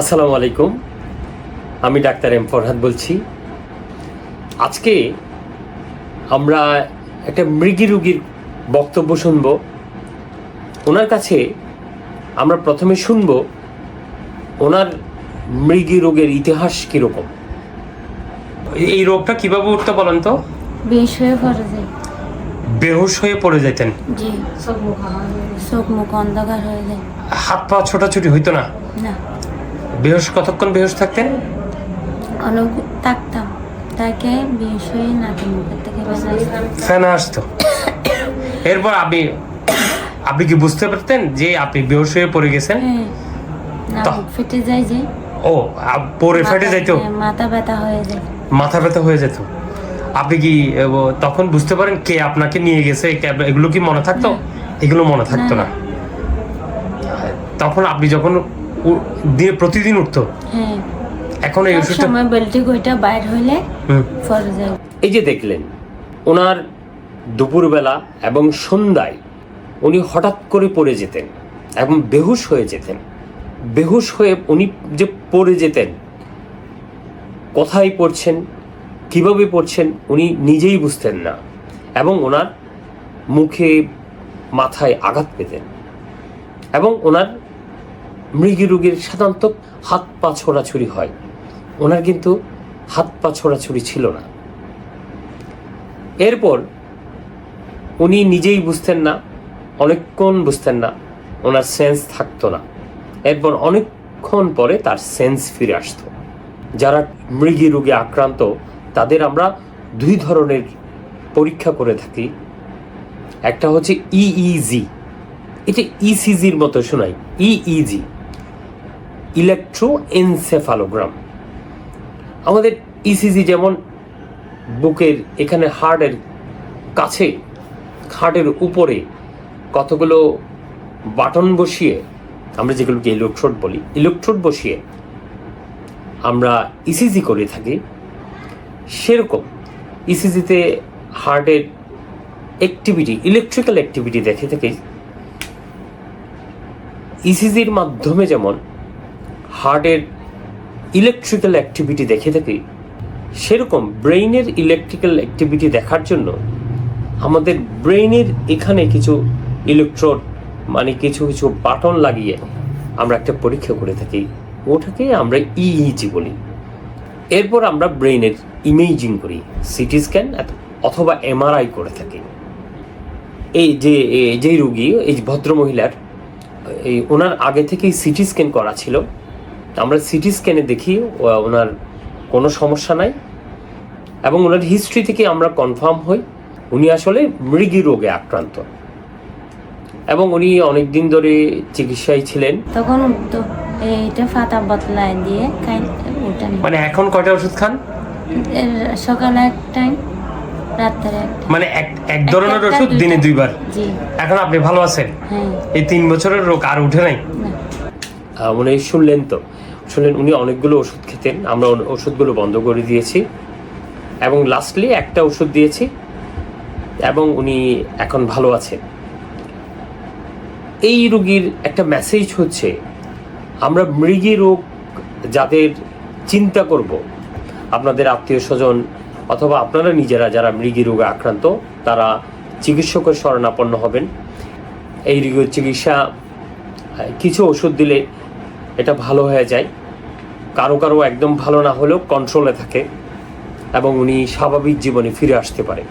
আসসালামু আলাইকুম। আমি ডাক্তার এম ফরহাদ বলছি। আজকে আমরা একটা মৃগী রুগীর বক্তব্য শুনব। ওনার কাছে আমরা প্রথমে শুনব ওনার মৃগী রোগের ইতিহাস কীরকম? এই রোগটা কীভাবে উঠতে বলেন তো? বিষ হয়ে পড়ে যায়। বেহুশ হয়ে পড়ে যেতেন জি। চোখ মুখ অন্ধকার হয়ে যায়। হাত পা ছোটাছুটি হইতো না? না। বেহুশ কতক্ষণ বেহুশ থাকতেন? অনেক থাকতাম। তাকে বিষ হয়ে নাকি মুখের থেকে বেরোয় আসতো। এরপর আপনি আপনি কি বুঝতে পারতেন যে আপনি বেহুশ হয়ে পড়ে গেছেন? হ্যাঁ। ফেটে যায় যে। ও পরে ফেটে মাথা- হ্যাঁ, মাথা ব্যথা হয়ে যায়। মাথা ব্যথা হয়ে যেত। আপনি কি তখন বুঝতে পারেন কে আপনাকে নিয়ে গেছে? এগুলো কি মনে থাকতো? এগুলো মনে থাকতো না। তখন আপনি যখন দিয়ে প্রতিদিন উঠতো? হ্যাঁ। এখন এই ওষুধটা সময় বেল্টি কইটা বাইর হইলে হুম। যায়। এই যে দেখলেন ওনার দুপুরবেলা এবং সন্ধ্যায় উনি হঠাৎ করে পড়ে যেতেন এবং বেহুশ হয়ে যেতেন। বেহুশ হয়ে উনি যে পড়ে যেতেন কোথায় পড়ছেন কীভাবে পড়ছেন উনি নিজেই বুঝতেন না এবং ওনার মুখে মাথায় আঘাত পেতেন এবং ওনার মৃগী রোগীর সাধারণত হাত পা ছোড়াছুড়ি হয়। ওনার কিন্তু হাত পা ছোড়াছুড়ি ছিল না। এরপর উনি নিজেই বুঝতেন না, অনেকক্ষণ বুঝতেন না, ওনার সেন্স থাকতো না। এরপর অনেকক্ষণ পরে তার সেন্স ফিরে আসতো। যারা মৃগী রোগে আক্রান্ত, তাদের আমরা দুই ধরনের পরীক্ষা করে থাকি। একটা হচ্ছে ইইজি এটা ইসিজির মতো শোনাই ইইজি ইলেকট্রো এনসেফালোগ্রাম আমাদের ইসিজি যেমন বুকের এখানে হার্টের কাছে, হার্টের উপরে কতগুলো বাটন বসিয়ে, আমরা যেগুলোকে ইলেকট্রোড বলি, ইলেকট্রোড বসিয়ে আমরা ইসিজি করে থাকি, সেরকম ইসিজিতে হার্টের অ্যাক্টিভিটি ইলেকট্রিক্যাল অ্যাক্টিভিটি দেখে থাকি। ইসিজির মাধ্যমে যেমন হার্টের ইলেকট্রিক্যাল অ্যাক্টিভিটি দেখে থাকি সেরকম ব্রেইনের ইলেকট্রিক্যাল অ্যাক্টিভিটি দেখার জন্য আমাদের ব্রেইনের এখানে কিছু ইলেকট্রোড মানে কিছু কিছু বাটন লাগিয়ে আমরা একটা পরীক্ষা করে থাকি। ওটাকে আমরা ইইজি বলি। এরপর আমরা ব্রেইনের ইমেজিং করি, সিটি স্ক্যান অথবা এমআরআই করে থাকি। এই যে যেই রুগী, এই ভদ্র মহিলার এই ওনার আগে থেকেই সিটি স্ক্যান করা ছিল। আমরা সিটি স্ক্যানে দেখি ওনার কোনো সমস্যা নাই। এবং ওনার হিস্ট্রি থেকে আমরা কনফার্ম হই উনি আসলে মৃগী রোগে আক্রান্ত। এবং উনি অনেক দিন ধরে চিকিৎসায় ছিলেন। তখন তো এইটা ফাতা বতলায় দিয়ে খাই ওটা মানে এখন কয়টা ওষুধ খান? সকালে এক টাইম রাত্রে এক মানে এক এক ধরনের ওষুধ দিনে দুইবার? জি। এখন আপনি ভালো আছেন? হ্যাঁ। এই তিন বছরের রোগ আর উঠে নাই? না। আহ, উনি শুনলেন তো। শুনলেন উনি অনেকগুলো ওষুধ খেতেন। আমরা ওষুধগুলো বন্ধ করে দিয়েছি। এবং লাস্টলি একটা ওষুধ দিয়েছি। এবং উনি এখন ভালো আছেন। এই রোগীর একটা মেসেজ হচ্ছে, আমরা মৃগী রোগ যাদের চিন্তা করব, আপনাদের আত্মীয় স্বজন অথবা আপনারা নিজেরা যারা মৃগী রোগে আক্রান্ত, তারা চিকিৎসকের শরণাপন্ন হবেন। এই রোগের চিকিৎসা কিছু ওষুধ দিলে এটা ভালো হয়ে যায়। কারও কারও একদম ভালো না হলেও কন্ট্রোলে থাকে এবং উনি স্বাভাবিক জীবনে ফিরে আসতে পারে।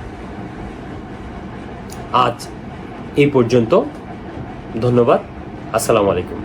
আজ এই পর্যন্ত। ধন্যবাদ। আসসালামু আলাইকুম।